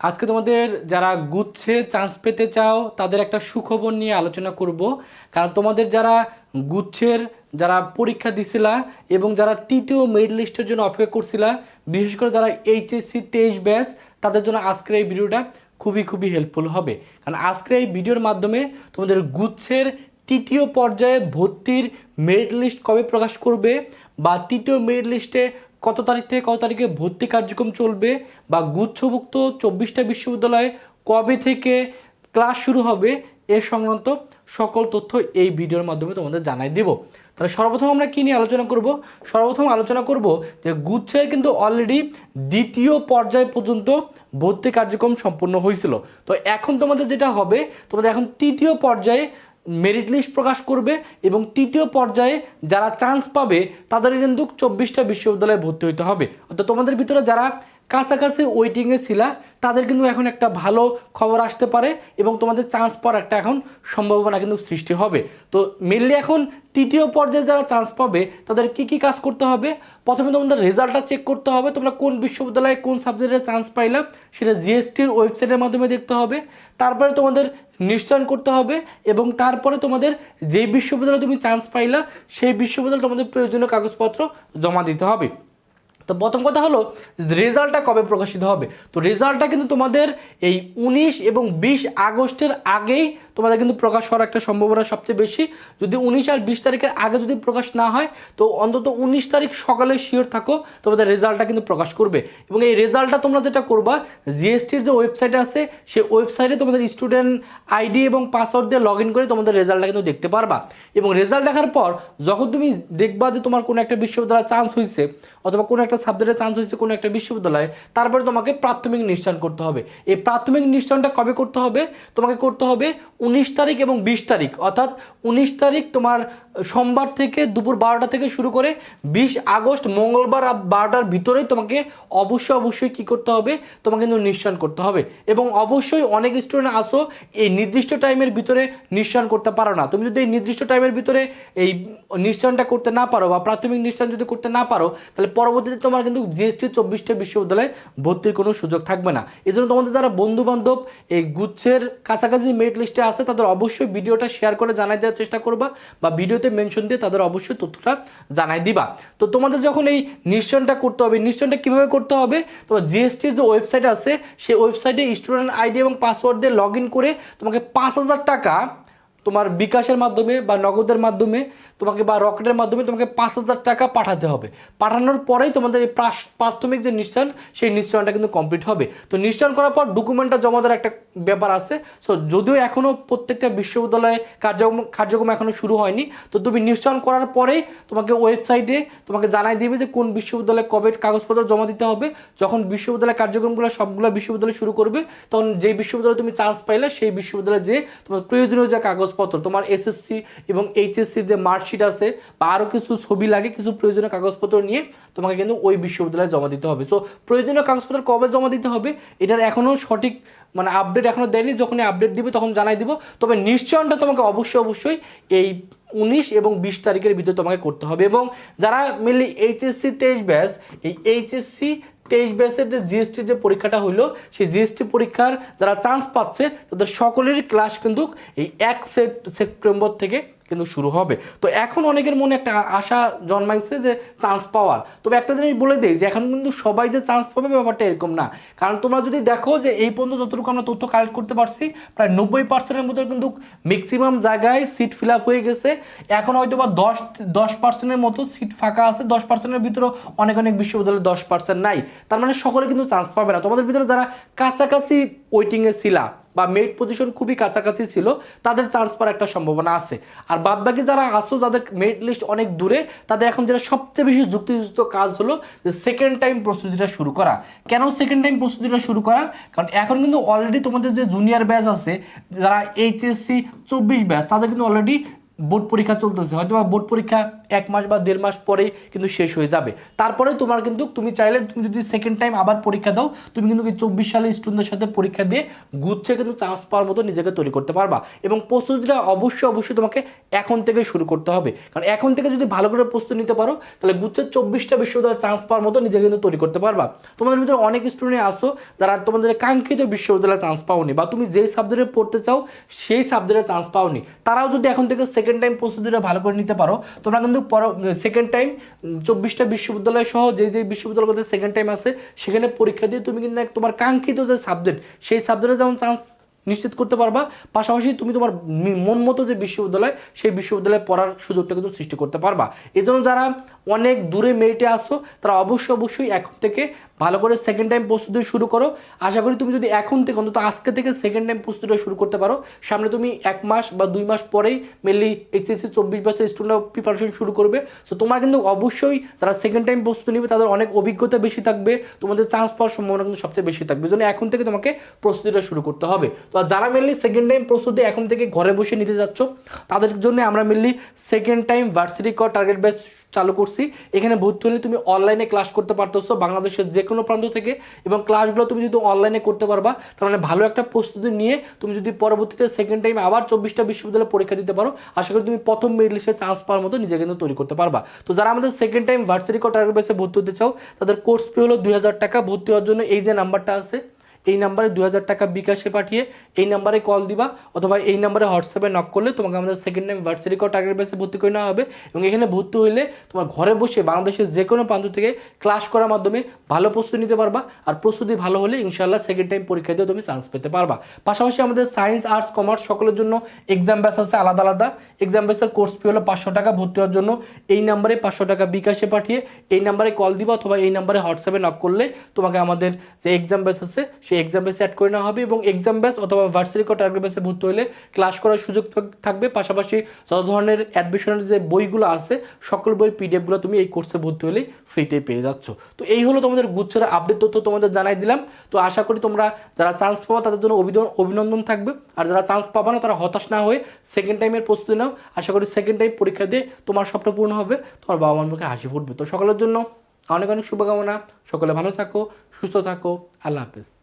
আজকে তোমাদের যারা গুচ্ছে চান্স পেতে চাও, তাদের একটা সুখবর নিয়ে আলোচনা করব। কারণ তোমাদের যারা গুচ্ছের যারা পরীক্ষা দিছিলা এবং যারা তৃতীয় মেরিট লিস্টের জন্য অপেক্ষা করছিলা, বিশেষ করে যারা এইচএসসি তেইশ ব্যাচ তাদের জন্য আজকের এই ভিডিওটা খুবই খুবই হেল্পফুল হবে। কারণ আজকের এই ভিডিওর মাধ্যমে তোমাদের গুচ্ছের তৃতীয় পর্যায়ে ভর্তির মেরিট লিস্ট কবে প্রকাশ করবে বা তৃতীয় মেরিট লিস্টে কত তারিখ থেকে কত তারিখে ভর্তি কার্যক্রম চলবে বা গুচ্ছভুক্ত চব্বিশটা বিশ্ববিদ্যালয়ে কবে থেকে ক্লাস শুরু হবে এ সংক্রান্ত সকল তথ্য এই ভিডিওর মাধ্যমে তোমাদের জানাই দিব। তাহলে সর্বপ্রথম আমরা কী নিয়ে আলোচনা করব? সর্বপ্রথম আলোচনা করব যে গুচ্ছের কিন্তু অলরেডি দ্বিতীয় পর্যায় পর্যন্ত ভর্তি কার্যক্রম সম্পূর্ণ হয়েছিল। তো এখন তোমাদের যেটা হবে, তোমাদের এখন তৃতীয় পর্যায়ে মেরিট লিস্ট প্রকাশ করবে এবং তৃতীয় পর্যায়ে যারা চান্স পাবে তাদের কিন্তু চব্বিশটা বিশ্ববিদ্যালয়ে ভর্তি হইতে হবে। অর্থাৎ তোমাদের ভিতরে যারা কাছাকাছি ওয়েটিংয়ে ছিলা, তাদের কিন্তু এখন একটা ভালো খবর আসতে পারে এবং তোমাদের চান্স পাওয়ার একটা এখন সম্ভাবনা কিন্তু সৃষ্টি হবে। তো মেনলি এখন তৃতীয় পর্যায়ে যারা চান্স পাবে, তাদের কি কি কাজ করতে হবে? প্রথমে তোমাদের রেজাল্টটা চেক করতে হবে, তোমরা কোন বিশ্ববিদ্যালয়ে কোন সাবজেক্টে চান্স পাইলাম সেটা জিএসটির ওয়েবসাইটের মাধ্যমে দেখতে হবে। তারপরে তোমাদের নিশ্চয়ন করতে হবে এবং তারপরে তোমাদের যে বিশ্ববিদ্যালয়ে তুমি চান্স পাইলা, সেই বিশ্ববিদ্যালয়ে তোমাদের প্রয়োজনীয় কাগজপত্র জমা দিতে হবে। তো প্রথম কথা হলো, রেজাল্টটা কবে প্রকাশিত হবে? তো রেজাল্টটা কিন্তু তোমাদের এই উনিশ এবং বিশ আগস্টের আগেই তোমাদের কিন্তু প্রকাশ হওয়ার একটা সম্ভাবনা সবচেয়ে বেশি। যদি উনিশ আর বিশ তারিখের আগে যদি প্রকাশ না হয়, তো অন্তত উনিশ তারিখ সকালে শিওর থাকো, তোমাদের রেজাল্টটা কিন্তু প্রকাশ করবে। এবং এই রেজাল্টটা তোমরা যেটা করবা, জিএসটির যে ওয়েবসাইট আছে, সেই ওয়েবসাইটে তোমাদের স্টুডেন্ট আইডি এবং পাসওয়ার্ড দিয়ে লগ ইন করে তোমাদের রেজাল্টটা কিন্তু দেখতে পারবা। এবং রেজাল্ট দেখার পর, যখন তুমি দেখবা যে তোমার কোনো একটা বিশ্ববিদ্যালয়ে চান্স হয়েছে অথবা কোনো একটা সাবজেক্টে চান্স হয়েছে কোনো একটা বিশ্ববিদ্যালয়ে, তারপরে তোমাকে প্রাথমিক নিশ্চয়ন করতে হবে। এই প্রাথমিক নিশ্চয়নটা কবে করতে হবে? তোমাকে করতে হবে উনিশ তারিখ এবং বিশ তারিখ, অর্থাৎ উনিশ তারিখ তোমার সোমবার থেকে দুপুর বারোটা থেকে শুরু করে বিশ আগস্ট, মঙ্গলবার বারোটার ভিতরেই তোমাকে অবশ্যই অবশ্যই কী করতে হবে? তোমাকে কিন্তু নিশ্চয়ন করতে হবে। এবং অবশ্যই অনেক স্টুডেন্ট আসো, এই নির্দিষ্ট টাইমের ভিতরে নিশ্চয়ন করতে পারো না। তুমি যদি এই নির্দিষ্ট টাইমের ভিতরে এই নিশ্চয়নটা করতে না পারো বা প্রাথমিক নিশ্চয়ন যদি করতে না পারো, তাহলে পরবর্তীতে তোমার কিন্তু জিএসটি চব্বিশটা বিশ্ববিদ্যালয়ে ভর্তির কোনো সুযোগ থাকবে না। এই জন্য তোমাদের যারা বন্ধু বান্ধব এই গুচ্ছের কাছাকাছি মেরিট লিস্টে আছে তাদের অবশ্যই ভিডিওটা শেয়ার করে জানাই দেওয়ার চেষ্টা করবা বা ভিডিওতে মেনশন দিয়ে তাদের অবশ্যই তথ্যটা জানাই দিবা। তো তোমাদের যখন এই নিশ্চয়নটা করতে হবে নিশ্চয়নটা কীভাবে করতে হবে? তোমার জিএসটির যে ওয়েবসাইট আছে, সেই ওয়েবসাইটে স্টুডেন্ট আইডি এবং পাসওয়ার্ড দিয়ে লগ করে তোমাকে পাঁচ হাজার টাকা তোমার বিকাশের মাধ্যমে বা নগদের মাধ্যমে তোমাকে বা রকেটের মাধ্যমে তোমাকে পাঁচ হাজার টাকা পাঠাতে হবে। পাঠানোর পরেই তোমাদের এই প্রাথমিক যে নিশ্চয়ন সেই নিশ্চয়নটা কিন্তু কমপ্লিট হবে। তো নিশ্চয়ন করার পর ডকুমেন্টটা জমা দেওয়ার একটা ব্যাপার আছে। সো যদিও এখনও প্রত্যেকটা বিশ্ববিদ্যালয়ে কার্যক্রম কার্যক্রম এখনও শুরু হয়নি, তো তুমি নিশ্চয়ন করার পরেই তোমাকে ওয়েবসাইটে তোমাকে জানাই দিবে যে কোন বিশ্ববিদ্যালয়ে কবে কাগজপত্র জমা দিতে হবে। যখন বিশ্ববিদ্যালয়ের কার্যক্রমগুলো সবগুলো বিশ্ববিদ্যালয় শুরু করবে, তখন যেই বিশ্ববিদ্যালয়ে তুমি চান্স পাইলে, সেই বিশ্ববিদ্যালয়ে যে তোমার প্রয়োজনীয় যে কাগজপত্র, তোমার এসএসসি এবং এইচএসসির যে মার্কশিট আছে বা আরও কিছু ছবি লাগে, কিছু প্রয়োজনীয় কাগজপত্র নিয়ে তোমাকে কিন্তু ওই বিশ্ববিদ্যালয়ে জমা দিতে হবে। সো প্রয়োজনীয় কাগজপত্র কবে জমা দিতে হবে, এটার এখনও সঠিক মানে আপডেট এখনও দেয়নি, যখনই আপডেট দিবে তখন জানাই দিব। তবে নিশ্চয়নটা তোমাকে অবশ্যই অবশ্যই এই উনিশ এবং বিশ তারিখের ভিতরে তোমাকে করতে হবে। এবং যারা মেনলি এইচএসসি তেইশ ব্যাস এই এইচএসসি তেইশ ব্যাসের যে জিএসটি যে পরীক্ষাটা হইল, সেই জিএসটি পরীক্ষার যারা চান্স পাচ্ছে, তাদের সকলেরই ক্লাস কিন্তু এই এক সেপ সেপ্টেম্বর থেকে কিন্তু শুরু হবে। তো এখন অনেকের মনে একটা আশা জন্মাইছে যে চান্স পাওয়ার। তবে একটা জিনিস বলে দিই যে এখন কিন্তু সবাই যে চান্স পাবে ব্যাপারটা এরকম না। কারণ তোমরা যদি দেখো যে এই পর্যন্ত যতটুকু আমরা তথ্য কালেক্ট করতে পারছি, প্রায় নব্বই পার্সেন্টের মতো কিন্তু ম্যাক্সিমাম জায়গায় সিট ফিল আপ হয়ে গেছে। এখন হয়তো বা দশ দশ পার্সেন্টের মতো সিট ফাঁকা আছে। দশ পার্সেন্টের ভিতরে অনেক অনেক বিশ্ববিদ্যালয়ে দশ পার্সেন্ট নাই। তার মানে সকলে কিন্তু চান্স পাবে না। তোমাদের ভিতরে যারা কাছাকাছি ওয়েটিংয়ে ছিলা বা মেড পজিশন খুবই কাছাকাছি ছিল, তাদের চান্স পাওয়ার একটা সম্ভাবনা আছে। আর বাদবাকি যারা আসো যাদের মেড লিস্ট অনেক দূরে, তাদের এখন যেটা সবচেয়ে বেশি যুক্তিযুক্ত কাজ হলো যে সেকেন্ড টাইম প্রস্তুতিটা শুরু করা। কেন সেকেন্ড টাইম প্রস্তুতিটা শুরু করা? কারণ এখন কিন্তু অলরেডি তোমাদের যে জুনিয়র ব্যাচ আছে, যারা এইচএসসি চব্বিশ ব্যাচ তাদের কিন্তু অলরেডি বোর্ড পরীক্ষা চলতেছে। হয়তো বা বোর্ড পরীক্ষা এক মাস বা দেড় মাস পরেই কিন্তু শেষ হয়ে যাবে। তারপরে তোমার কিন্তু তুমি চাইলে তুমি যদি সেকেন্ড টাইম আবার পরীক্ষা দাও, তুমি কিন্তু চব্বিশ সালে স্টুডেন্টদের সাথে পরীক্ষা দিয়ে গুচ্ছে কিন্তু চান্স পাওয়ার মতো নিজেকে তৈরি করতে পারবা। এবং প্রস্তুতিটা অবশ্যই অবশ্যই তোমাকে এখন থেকে শুরু করতে হবে। কারণ এখন থেকে যদি ভালো করে প্রস্তুতি নিতে পারো, তাহলে গুচ্ছের চব্বিশটা বিশ্ববিদ্যালয়ের চান্স পাওয়ার মতো নিজেকে কিন্তু তৈরি করতে পারবা। তোমাদের ভিতরে অনেক স্টুডেন্ট আসো যারা তোমাদের কাঙ্ক্ষিত বিশ্ববিদ্যালয়ে চান্স পাওনি বা তুমি যেই সাবজেক্টে পড়তে চাও, সেই সাবজেক্টে চান্স পাওনি। তারাও যদি এখন থেকে সেকেন্ড টাইম প্রস্তুতিটা ভালো করে নিতে পারো। তোমরা কিন্তু সেকেন্ড টাইম চব্বিশটা বিশ্ববিদ্যালয় সহ যে যে বিশ্ববিদ্যালয়গুলোতে সেকেন্ড টাইম আছে সেখানে পরীক্ষা দিয়ে তুমি কিন্তু তোমার কাঙ্ক্ষিত যে সাবজেক্ট সেই সাবজেক্টে যেমন চান্স নিশ্চিত করতে পারবা। পাশাপাশি তুমি তোমার মন মতো যে বিশ্ববিদ্যালয়, সেই বিশ্ববিদ্যালয়ে পড়ার সুযোগটা কিন্তু সৃষ্টি করতে পারবা। এই জন্য যারা অনেক দূরে মেরিটে আসো, তারা অবশ্যই অবশ্যই এখন থেকে ভালো করে সেকেন্ড টাইম প্রস্তুতি শুরু করো। আশা করি তুমি যদি এখন থেকে, অন্তত আজকে থেকে সেকেন্ড টাইম প্রস্তুতিটা শুরু করতে পারো, সামনে তুমি এক মাস বা দুই মাস পরেই মেনলি এইচএসসি চব্বিশ বছর স্টুডেন্ট প্রিপারেশন শুরু করবে। সো তোমার কিন্তু অবশ্যই তারা সেকেন্ড টাইম প্রস্তুতি নেবে, তাদের অনেক অভিজ্ঞতা বেশি থাকবে। তোমাদের চান্স পাওয়ার সম্ভাবনা কিন্তু সবচেয়ে বেশি থাকবে। জন্য এখন থেকে তোমাকে প্রস্তুতিটা শুরু করতে হবে। তো আর যারা মেনলি সেকেন্ড টাইম প্রস্তুতি এখন থেকে ঘরে বসে নিতে যাচ্ছ, তাদের জন্য আমরা মেনলি সেকেন্ড টাইম ভার্সিটি ক টার্গেট বেস চালু করছি। এখানে ভর্তি হলে তুমি অনলাইনে ক্লাস করতে পারতেছো, বাংলাদেশের যে কোনো প্রান্ত থেকে এবং ক্লাসগুলো তুমি যদি অনলাইনে করতে পারবা তার মানে ভালো একটা প্রস্তুতি নিয়ে তুমি যদি পরবর্তীতে সেকেন্ড টাইম আবার চব্বিশটা বিশ্ববিদ্যালয়ে পরীক্ষা দিতে পারো, আশা করি তুমি প্রথম মেরিট লিস্টে চান্স পাওয়ার মতো নিজেকে কিন্তু তৈরি করতে পারবা। তো যারা আমাদের সেকেন্ড টাইম ভার্সিটি কো টার্গেট বেসে ভর্তি হতে চাও, তাদের কোর্স ফি হলো দুই হাজার টাকা। ভর্তি হওয়ার জন্য এই যে নাম্বারটা আছে এই নাম্বারে দু হাজার টাকা বিকাশে পাঠিয়ে এই নাম্বারে কল দিবা অথবা এই নাম্বারে হোয়াটসঅ্যাপে নক করলে তোমাকে আমাদের সেকেন্ড টাইম ভার্সিটি কো টার্গেট বেসে ভর্তি করে নেওয়া হবে এবং এখানে ভর্তি হইলে তোমার ঘরে বসে বাংলাদেশের যে কোনো প্রান্ত থেকে ক্লাস করার মাধ্যমে ভালো প্রস্তুতি নিতে পারবা আর প্রস্তুতি ভালো হলে ইনশাল্লাহ সেকেন্ড টাইম পরীক্ষা দিয়ে তুমি চান্স পেতে পারবা। পাশাপাশি আমাদের সায়েন্স আর্টস কমার্স সকলের জন্য এক্সাম ব্যাস আছে আলাদা আলাদা। এক্সাম ব্যাসের কোর্স ফি হলো পাঁচশো টাকা ভর্তি হওয়ার জন্য। এই নাম্বারে পাঁচশো টাকা বিকাশে পাঠিয়ে এই নাম্বারে কল দিবা অথবা এই নাম্বারে হোয়াটসঅ্যাপে নক করলে তোমাকে আমাদের যে এক্সাম ব্যাস আছে সেই এক্সাম ব্যাসে অ্যাড করে নেওয়া হবে এবং এক্সাম ব্যাস অথবা ভার্সিটি কো টার্গেট ব্যাসে ভর্তি হলে ক্লাস করার সুযোগ থাকবে। পাশাপাশি যত ধরনের অ্যাডমিশনের যে বইগুলো আছে, সকল বই পিডিএফগুলো তুমি এই কোর্সে ভর্তি হলেই ফ্রিতে পেয়ে যাচ্ছ। তো এই হলো তোমাদের গুচ্ছের আপডেট তথ্য তোমাদের জানাই দিলাম। তো আশা করি তোমরা যারা চান্স পাবা তাদের জন্য অভিনন্দন থাকবে। আর যারা চান্স পাবা না, তারা হতাশ না হয়ে সেকেন্ড টাইমের প্রস্তুতি নাও। আশা করি সেকেন্ড টাইম পরীক্ষা দিয়ে তোমার স্বপ্ন পূর্ণ হবে, তোমার বাবা মার মুখে হাসি ফুটবে। তো সকলের জন্য অনেক অনেক শুভকামনা। সকলে ভালো থাকো, সুস্থ থাকো। আল্লাহ হাফেজ।